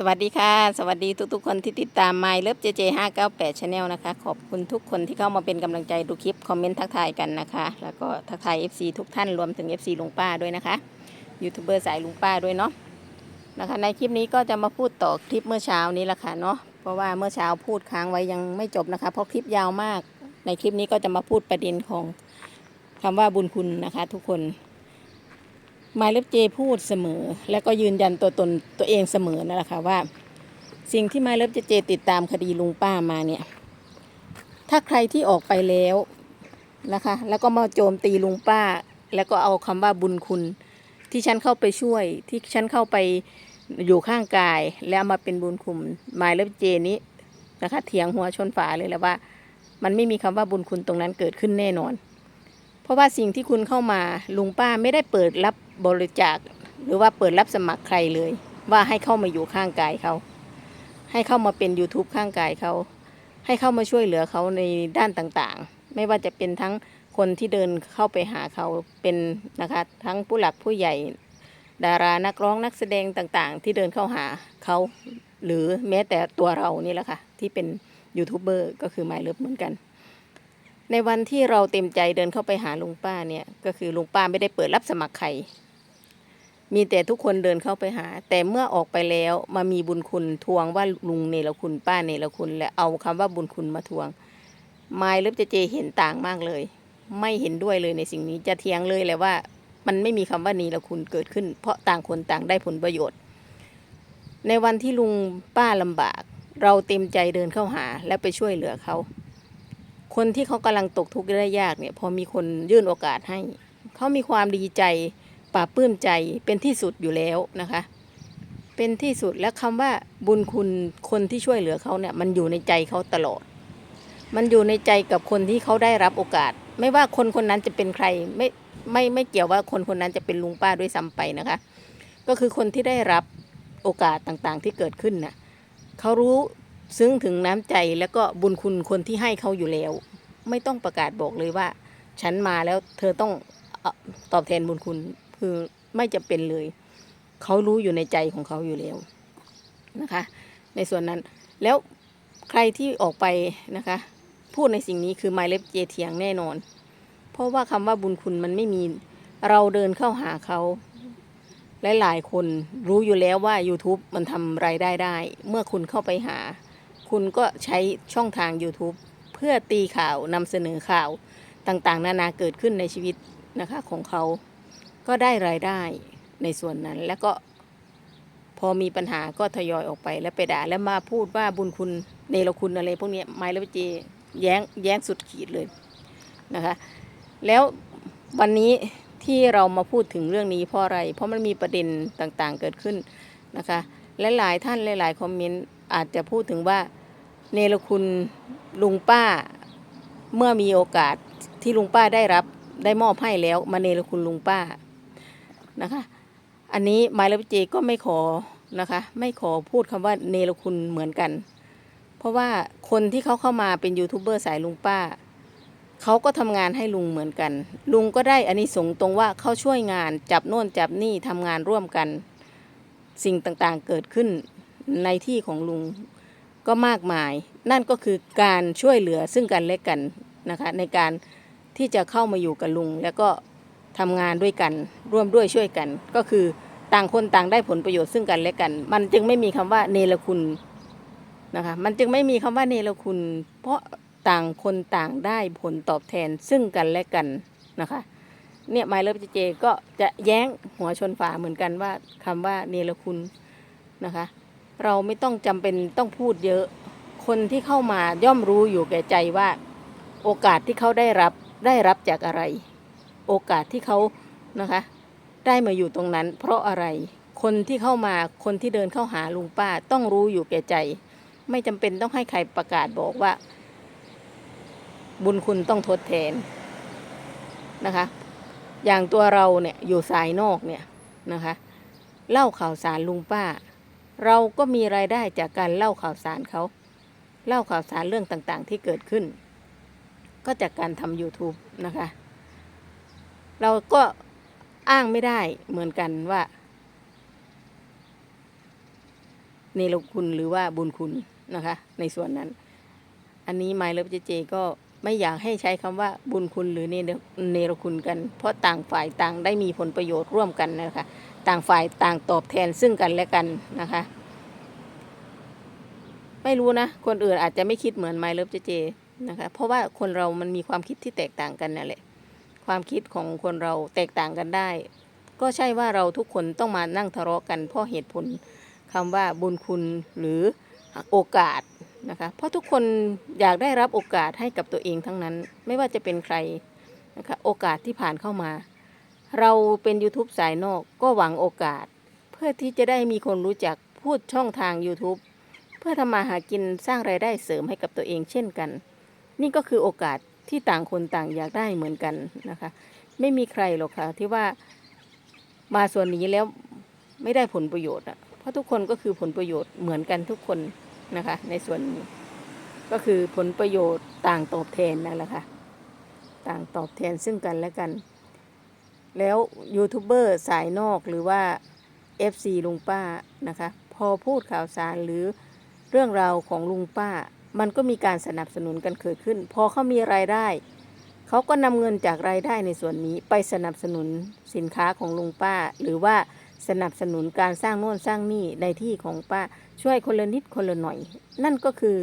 สวัสดีค่ะ สวัสดีทุกๆคนที่ติดตาม My Love JJ 598 Channel นลนะคะ ขอบคุณทุกคนที่เข้ามาเป็นกำลังใจดูคลิป คอมเมนต์ทักทายกันนะคะ แล้วก็ทักทาย FC ทุกท่านรวมถึง FC ลุงป้าด้วยนะคะยูทูบเบอร์สายลุงป้าด้วยเนาะนะคะในคลิปนี้ก็จะมาพูดต่อคลิปเมื่อเช้านี้ละค่ะเนาะเพราะว่าเมื่อเช้าพูดค้างไว้ยังไม่จบนะคะ เพราะคลิปยาวมาก ในคลิปนี้ก็จะมาพูดประเด็นของคำว่าบุญคุณนะคะ ทุกคน มายเล็บเจพูดเสมอ และก็ยืนยันตัวตนตัวเองเสมอนั่นแหละค่ะว่า สิ่งที่มายเล็บเจเจติดตามคดีลุงป้ามาเนี่ย ถ้าใครที่ออกไปแล้วนะคะ แล้วก็มาโจมตีลุงป้า แล้วก็เอาคำว่าบุญคุณ ที่ฉันเข้าไปช่วย ที่ฉันเข้าไปอยู่ข้างกาย แล้วมาเป็นบุญคุณมายเล็บเจนี้นะคะเถียงหัวชนฝาเลยแหละว่า มันไม่มีคำว่าบุญคุณตรงนั้นเกิดขึ้นแน่นอน เพราะว่าสิ่งที่คุณเข้ามาลุงป้าไม่ได้เปิดรับ บริจาค หรือว่าเปิดรับสมัครใครเลย ว่าให้เข้ามาอยู่ข้างกายเขา ให้เข้ามาเป็น YouTube ข้างกายเขา ให้เข้ามาช่วยเหลือเขาในด้านต่างๆ ไม่ว่าจะเป็นทั้งคนที่เดินเข้าไปหาเขาเป็นนะคะทั้งผู้หลักผู้ใหญ่ ดารานักร้องนักแสดงต่างๆ ที่เดินเข้าหาเขาหรือแม้แต่ตัวเรานี่แหละค่ะ ที่เป็นยูทูบเบอร์ก็คือไมเลิฟเหมือนกัน ในวันที่เราเต็มใจเดินเข้าไปหาลุงป้าเนี่ย ก็คือลุงป้าไม่ได้เปิดรับสมัครใคร มีแต่ทุกคนเดินเข้าไปหา แต่เมื่อออกไปแล้วมามีบุญคุณทวงว่าลุงเนรคุณป้าเนรคุณ และเอาคำว่าบุญคุณมาทวงไมล์ลิฟเจเจเห็นต่างมากเลย ไม่เห็นด้วยเลยในสิ่งนี้จะเทียงเลยแหละว่า มันไม่มีคำว่าเนรคุณเกิดขึ้น เพราะต่างคนต่างได้ผลประโยชน์ ในวันที่ลุงป้าลำบาก เราเต็มใจเดินเข้าหาและไปช่วยเหลือเขาคนที่เขากำลังตกทุกข์ได้ยากเนี่ย พอมีคนยื่นโอกาสให้ เขามีความดีใจ ปลาบปลื้มใจเป็นที่สุดอยู่แล้วนะคะ เป็นที่สุดและคำว่าบุญคุณคนที่ช่วยเหลือเขาเนี่ยมันอยู่ในใจเขาตลอด มันอยู่ในใจกับคนที่เขาได้รับโอกาส ไม่ว่าคนคนนั้นจะเป็นใครไม่ไม่ไม่เกี่ยวว่าคนคนนั้นจะเป็นลุงป้าด้วยซ้ำไปนะคะ ก็คือคนที่ได้รับโอกาสต่างๆที่เกิดขึ้นน่ะเขารู้ซึ้งถึงน้ำใจแล้วก็บุญคุณคนที่ให้เขาอยู่แล้ว ไม่ต้องประกาศบอกเลยว่า ฉันมาแล้วเธอต้องอตอบแทนบุญคุณ คือไม่จะเป็นเลย เขารู้อยู่ในใจของเขาอยู่แล้วนะคะ ในส่วนนั้นแล้วใครที่ออกไปนะคะ พูดในสิ่งนี้คือไมเล็บเจเทียงแน่นอน เพราะว่าคำว่าบุญคุณมันไม่มีเราเดินเข้าหาเขาหลายๆคนรู้อยู่แล้วว่า YouTube มันทำรายได้ได้ เมื่อคุณเข้าไปหา คุณก็ใช้ช่องทาง YouTube เพื่อตีข่าวนำเสนอข่าวต่างๆ นานาเกิดขึ้นในชีวิตนะคะของเขา ก็ได้รายได้ในส่วนนั้นแล้วก็พอมีปัญหาก็ทยอยออกไปแล้วไปด่าแล้วมาพูดว่าบุญคุณเนรคุณอะไรพวกนี้ไมแล้วเจแย้งแย้งสุดขีดเลยนะคะ แล้ววันนี้ที่เรามาพูดถึงเรื่องนี้เพราะอะไร เพราะมันมีประเด็นต่างๆเกิดขึ้นนะคะและหลายท่านหลายๆคอมเมนต์อาจจะพูดถึงว่าเนรคุณลุงป้าเมื่อมีโอกาสที่ลุงป้าได้รับได้มอบให้แล้วมาเนรคุณลุงป้า นะคะ อันนี้ไมล์และเจก็ไม่ขอนะคะ ไม่ขอพูดคำว่าเนรคุณเหมือนกัน เพราะว่าคนที่เขาเข้ามาเป็นยูทูบเบอร์สายลุงป้าเขาก็ทำงานให้ลุงเหมือนกัน ลุงก็ได้อันนี้สงส์ตรงว่าเขาช่วยงานจับโน่นจับนี่ทำงานร่วมกัน สิ่งต่างๆเกิดขึ้นในที่ของลุงก็มากมาย นั่นก็คือการช่วยเหลือซึ่งกันและกันนะคะในการที่จะเข้ามาอยู่กับลุงแล้วก็ ทำงานด้วยกัน ร่วมด้วยช่วยกัน ก็คือต่างคนต่างได้ผลประโยชน์ซึ่งกันและกัน มันจึงไม่มีคำว่าเนรคุณนะคะมันจึงไม่มีคำว่าเนรคุณ เพราะต่างคนต่างได้ผลตอบแทนซึ่งกันและกันนะคะเนี่ยไมเลิฟเจก็จะแย้งหัวชนฝาเหมือนกันว่าคำว่าเนรคุณนะคะ เราไม่ต้องจำเป็นต้องพูดเยอะ คนที่เข้ามาย่อมรู้อยู่แก่ใจว่า โอกาสที่เขาได้รับได้รับจากอะไร โอกาสที่เขานะคะ ได้มาอยู่ตรงนั้น เพราะอะไรคนที่เข้ามาคนที่เดินเข้าหาลุงป้าต้องรู้อยู่แก่ใจ ไม่จำเป็นต้องให้ใครประกาศบอกว่า บุญคุณต้องทดแทนนะคะ อย่างตัวเราเนี่ยอยู่สายนอกเนี่ยนะคะ เล่าข่าวสารลุงป้า เราก็มีรายได้จากการเล่าข่าวสารเขาเล่าข่าวสารเรื่องต่างๆ ที่เกิดขึ้น ก็จากการทำ YouTube นะคะ เราก็อ้างไม่ได้เหมือนกันว่าเนรคุณหรือว่าบุญคุณนะคะ ในส่วนนั้น อันนี้ไมล์เลิฟเจเจก็ไม่อยากให้ใช้คำว่าบุญคุณหรือเนรเนรคุณกัน เพราะต่างฝ่ายต่างได้มีผลประโยชน์ร่วมกันนะคะ ต่างฝ่ายต่างตอบแทนซึ่งกันและกันนะคะ ไม่รู้นะ คนอื่นอาจจะไม่คิดเหมือนไมล์เลิฟเจเจนะคะ เพราะว่าคนเรามันมีความคิดที่แตกต่างกันนั่นแหละ ความคิดของคนเราแตกต่างกันได้ ก็ใช่ว่าเราทุกคนต้องมานั่งทะเลาะกันเพราะเหตุผลคำว่าบุญคุณหรือโอกาสนะคะเพราะทุกคนอยากได้รับโอกาสให้กับตัวเองทั้งนั้น ไม่ว่าจะเป็นใครนะคะโอกาสที่ผ่านเข้ามา เราเป็น YouTube สายนอกก็หวังโอกาส เพื่อที่จะได้มีคนรู้จักพูดช่องทาง YouTube เพื่อทำมาหากินสร้างไรายได้เสริมให้กับตัวเองเช่นกัน นี่ก็คือโอกาส ที่ต่างคนต่างอยากได้เหมือนกันนะคะ ไม่มีใครหรอกค่ะที่ว่ามาส่วนนี้แล้วไม่ได้ผลประโยชน์อะเพราะทุกคนก็คือผลประโยชน์เหมือนกันทุกคนนะคะ ในส่วนนี้ก็คือผลประโยชน์ต่างตอบแทนนั่นแหละค่ะต่างตอบแทนซึ่งกันและกัน แล้วยูทูบเบอร์สายนอกหรือว่า FC ลุงป้านะคะ พอพูดข่าวสารหรือเรื่องราวของลุงป้า มันก็มีการสนับสนุนกันเกิดขึ้น พอเขามีรายได้ เขาก็นำเงินจากรายได้ในส่วนนี้ไปสนับสนุนสินค้าของลุงป้า หรือว่าสนับสนุนการสร้างโน่นสร้างนี่ในที่ของป้าช่วยคนละนิดคนละหน่อย นั่นก็คือ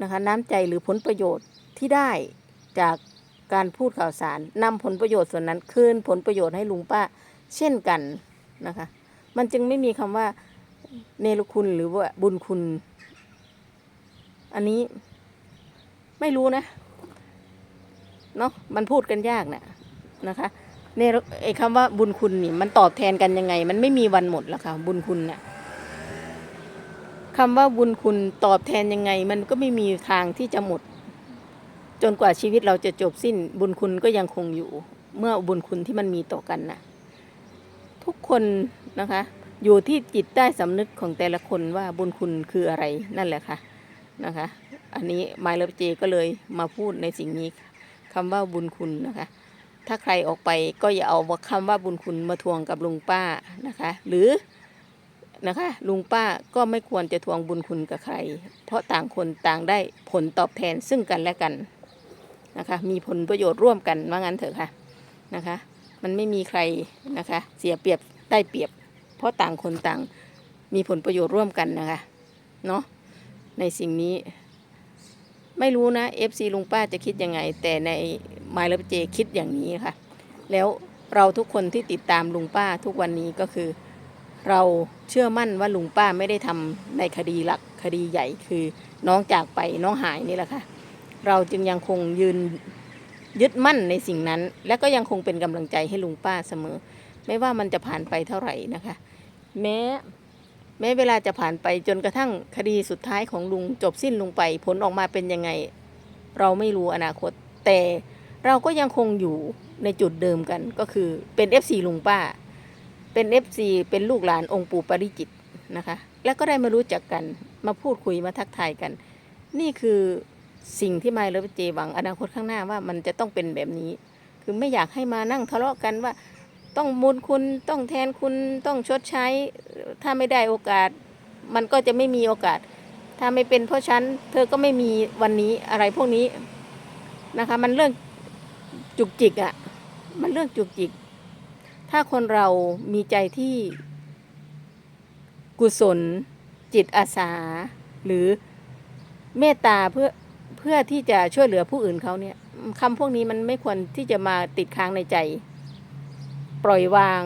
นะคะน้ำใจหรือผลประโยชน์ที่ได้จากการพูดข่าวสารนำผลประโยชน์ส่วนนั้นคืนผลประโยชน์ให้ลุงป้า เช่นกันนะคะ มันจึงไม่มีคำว่าเนรคุณหรือว่าบุญคุณ อันนี้ไม่รู้นะเนาะมันพูดกันยากนะนะคะเนี่ยไอ้คำว่าบุญคุณนี่มันตอบแทนกันยังไง มันไม่มีวันหมดหรอกค่ะ บุญคุณน่ะคำว่าบุญคุณตอบแทนยังไง มันก็ไม่มีทางที่จะหมด จนกว่าชีวิตเราจะจบสิ้น บุญคุณก็ยังคงอยู่ เมื่อบุญคุณที่มันมีต่อกันนะทุกคนนะคะ อยู่ที่จิตใต้สำนึกของแต่ละคนว่าบุญคุณคืออะไรนั่นแหละค่ะ นะคะ อันนี้ไมายเลฟเจก็เลยมาพูดในสิ่งนี้คำว่าบุญคุณนะคะ ถ้าใครออกไปก็อย่าเอาคำว่าบุญคุณมาทวงกับลุงป้านะคะ หรือนะคะ ลุงป้าก็ไม่ควรจะทวงบุญคุณกับใคร เพราะต่างคนต่างได้ผลตอบแทนซึ่งกันและกันนะคะ มีผลประโยชน์ร่วมกันว่างั้นเถอะค่ะนะคะ มันไม่มีใครนะคะ เสียเปรียบได้เปรียบ เพราะต่างคนต่างมีผลประโยชน์ร่วมกันนะคะ เนาะ ในสิ่งนี้ ไม่รู้นะ FC ลุงป้าจะคิดยังไง แต่ในมายเลฟเจคิดอย่างนี้ค่ะ แล้วเราทุกคนที่ติดตามลุงป้าทุกวันนี้ก็คือ เราเชื่อมั่นว่าลุงป้าไม่ได้ทำในคดีหลักคดีใหญ่คือน้องจากไปน้องหายนี่แหละค่ะ เราจึงยังคงยืนยึดมั่นในสิ่งนั้น และก็ยังคงเป็นกำลังใจให้ลุงป้าเสมอ ไม่ว่ามันจะผ่านไปเท่าไหร่นะคะ แม้ แม้เวลาจะผ่านไปจนกระทั่งคดีสุดท้ายของลุงจบสิ้นลงไปผลออกมาเป็นยังไง เราไม่รู้อนาคต แต่เราก็ยังคงอยู่ในจุดเดิมกันก็คือเป็น FC ลุงป้า เป็น FC เป็นลูกหลานองค์ปู่ปริจิตนะคะ แล้วก็ได้มารู้จักกันมาพูดคุยมาทักทายกัน นี่คือสิ่งที่ไมเลฟเจหวังอนาคตข้างหน้าว่ามันจะต้องเป็นแบบนี้ คือไม่อยากให้มานั่งทะเลาะกันว่า ต้องมูลคุณต้องแทนคุณต้องชดใช้ ถ้าไม่ได้โอกาส มันก็จะไม่มีโอกาส ถ้าไม่เป็นเพราะฉัน เธอก็ไม่มีวันนี้อะไรพวกนี้นะคะ มันเรื่องจุกจิกอะ่ะ มันเรื่องจุกจิก ถ้าคนเรามีใจที่กุศล จิตอาสา หรือเมตตาเพื่อเพื่อที่จะช่วยเหลือผู้อื่นเขาเนี่ยคำพวกนี้มันไม่ควรที่จะมาติดค้างในใจ ปล่อยวาง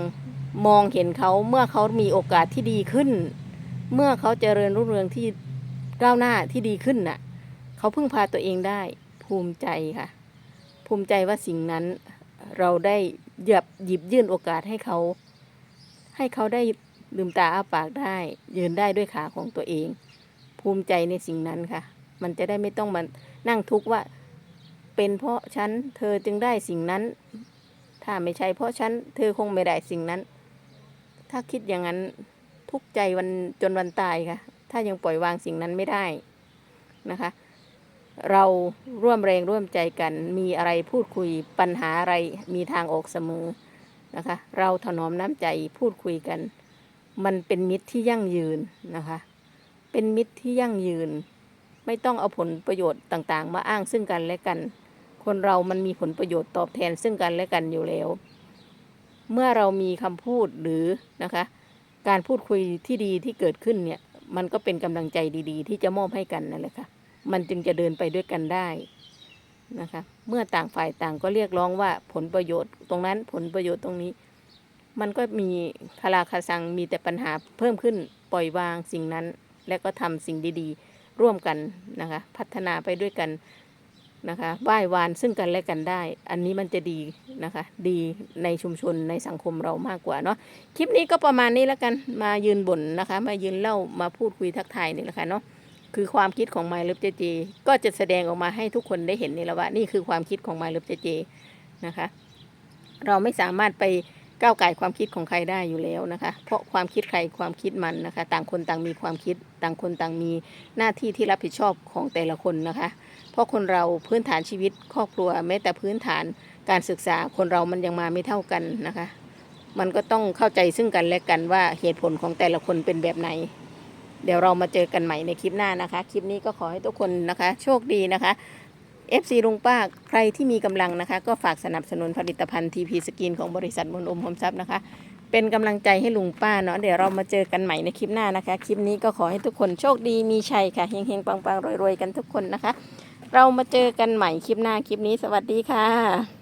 มองเห็นเขาเมื่อเขามีโอกาสที่ดีขึ้น เมื่อเขาเจริญรุ่งเรืองที่ก้าวหน้าที่ดีขึ้นน่ะ เขาพึ่งพาตัวเองได้ ภูมิใจค่ะ ภูมิใจว่าสิ่งนั้น เราได้หยับหยิบยื่นโอกาสให้เขา ให้เขาได้ลืมตาอ้าปากได้ ยืนได้ด้วยขาของตัวเอง ภูมิใจในสิ่งนั้นค่ะ มันจะได้ไม่ต้องมานั่งทุกข์ว่า เป็นเพราะฉันเธอจึงได้สิ่งนั้น ถ้าไม่ใช่เพราะฉันเธอคงไม่ได้สิ่งนั้น ถ้าคิดอย่างนั้นทุกใจวันจนวันตายค่ะ ถ้ายังปล่อยวางสิ่งนั้นไม่ได้นะคะ เราร่วมแรงร่วมใจกัน มีอะไรพูดคุยปัญหาอะไรมีทางออกเสมอนะคะ เราถนอมน้ำใจพูดคุยกัน มันเป็นมิตรที่ยั่งยืนนะคะ เป็นมิตรที่ยั่งยืน ไม่ต้องเอาผลประโยชน์ต่างๆ มาอ้างซึ่งกันและกัน คนเรามันมีผลประโยชน์ตอบแทนซึ่งกันและกันอยู่แล้ว เมื่อเรามีคำพูดหรือนะคะ การพูดคุยที่ดีที่เกิดขึ้นเนี่ย มันก็เป็นกำลังใจดีๆ ที่จะมอบให้กันนั่นแหละค่ะ มันจึงจะเดินไปด้วยกันได้นะคะ เมื่อต่างฝ่ายต่างก็เรียกร้องว่าผลประโยชน์ตรงนั้นผลประโยชน์ตรงนี้ มันก็มีคาราคาซังมีแต่ปัญหาเพิ่มขึ้นปล่อยวางสิ่งนั้น และก็ทำสิ่งดีๆ ร่วมกันนะคะ พัฒนาไปด้วยกัน นะคะไหว้วานซึ่งกันและกันได้ อันนี้มันจะดีนะคะ ดีในชุมชนในสังคมเรามากกว่าเนาะคลิปนี้ก็ประมาณนี้แล้วกันมายืนบ่นนะคะ มายืนเล่ามาพูดคุยทักทายนี่แหละค่ะเนาะคือความคิดของไมล์ลิฟเจเจก็จะแสดงออกมาให้ทุกคนได้เห็นนี่แหละว่านี่คือความคิดของไมล์ลิฟเจเจนะคะ เราไม่สามารถไป ก้าวไก่ความคิดของใครได้อยู่แล้วนะคะ เพราะความคิดใครความคิดมันนะคะ ต่างคนต่างมีความคิด ต่างคนต่างมีหน้าที่ที่รับผิดชอบของแต่ละคนนะคะ เพราะคนเราพื้นฐานชีวิตครอบครัวแม้แต่พื้นฐานการศึกษาคนเรามันยังมาไม่เท่ากันนะคะ มันก็ต้องเข้าใจซึ่งกันและกันว่าเหตุผลของแต่ละคนเป็นแบบไหน เดี๋ยวเรามาเจอกันใหม่ในคลิปหน้านะคะ คลิปนี้ก็ขอให้ทุกคนนะคะ โชคดีนะคะ FC ลุงป้าใครที่มีกำลังนะคะ ก็ฝากสนับสนุนผลิตภัณฑ์ทีพีสกินของบริษัทมนอมหอมทรัพย์นะคะ เป็นกำลังใจให้ลุงป้าเนาะเดี๋ยวเรามาเจอกันใหม่ในคลิปหน้านะคะ คลิปนี้ก็ขอให้ทุกคนโชคดีมีชัยค่ะเฮงๆปังๆรวยๆกันทุกคนนะคะ เรามาเจอกันใหม่คลิปหน้าคลิปนี้สวัสดีค่ะ